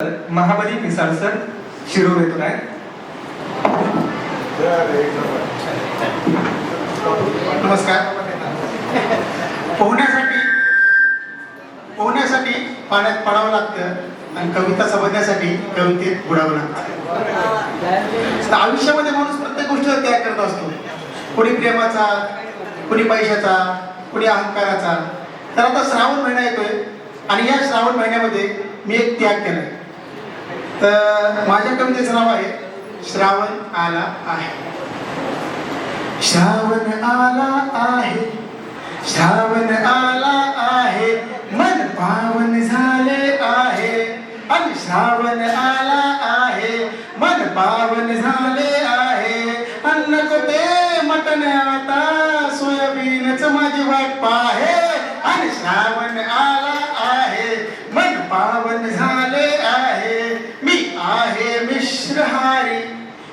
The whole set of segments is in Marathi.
महाबली मिसाळ सर शिरूर येथून आहे नमस्कार. पोहण्यासाठी पोहण्यासाठी पाण्यात पडावं लागतं आणि कविता समजण्यासाठी कवितेत बुडावं लागतं. आयुष्यामध्ये माणूस प्रत्येक गोष्टीचा त्याग करत असतो. कोणी प्रेमाचा कोणी पैशाचा कोणी अहंकाराचा. तर आता श्रावण महिना येतोय आणि या श्रावण महिन्यामध्ये मी एक त्याग केलाय. तर माझ्या कवितेचं नाव आहे. श्रावण आला आहे. श्रावण आला आहे. श्रावण आला आहे. मन पावन झाले आहे. आणि श्रावण आला आहे. मन पावन झाले आहे. अन्न ते मटन आता सोयाबीनच माझी वाट पाहे. आणि श्रावण आला आहे. मन पावन झाले मिश्रहारी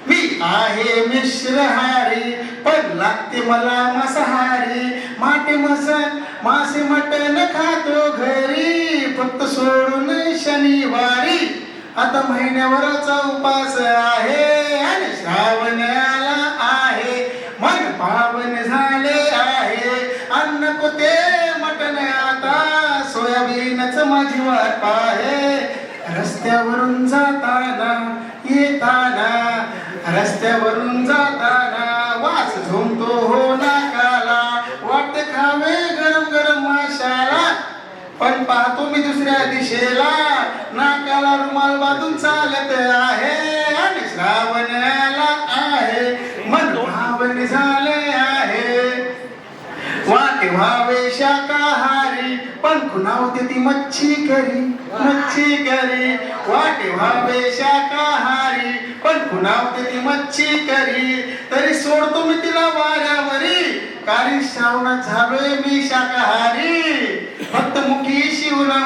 मी आहे मिश्रहारी पण लागते मला मांसाहारी. माटे मसन मासे मटण खातो घरी फक्त सोडून शनिवारी. आता महिन्यावरचा उपास आहे आणि श्रावण आला आहे. मन पावन झाले आहे. अन्न कोते मटण आता. सोयाबीनच माझी वाट आहे रस्त्यावरून जाताना रस्त्यावरून जाताना वास झोंबतो हो नाकाला. वाटते खावे गरम गरम माशाला. पण पाहतो मी दुसऱ्या दिशेला. नाकाला रुमाल बांधून चालत आहे आणि श्रावणाला आहे. मन भावन झाले आहे. वाटे व्हावे शाकाहार नाव होती ती मच्छी करी मच्छी करी वाटे व्हावे शाकाहारी पण पुन्हा होती ती मच्छी करी तरी सोडतो मी तिला वाऱ्यावरी. कारण श्रावणात झालोय मी शाकाहारी. फक्त मुखी शिवला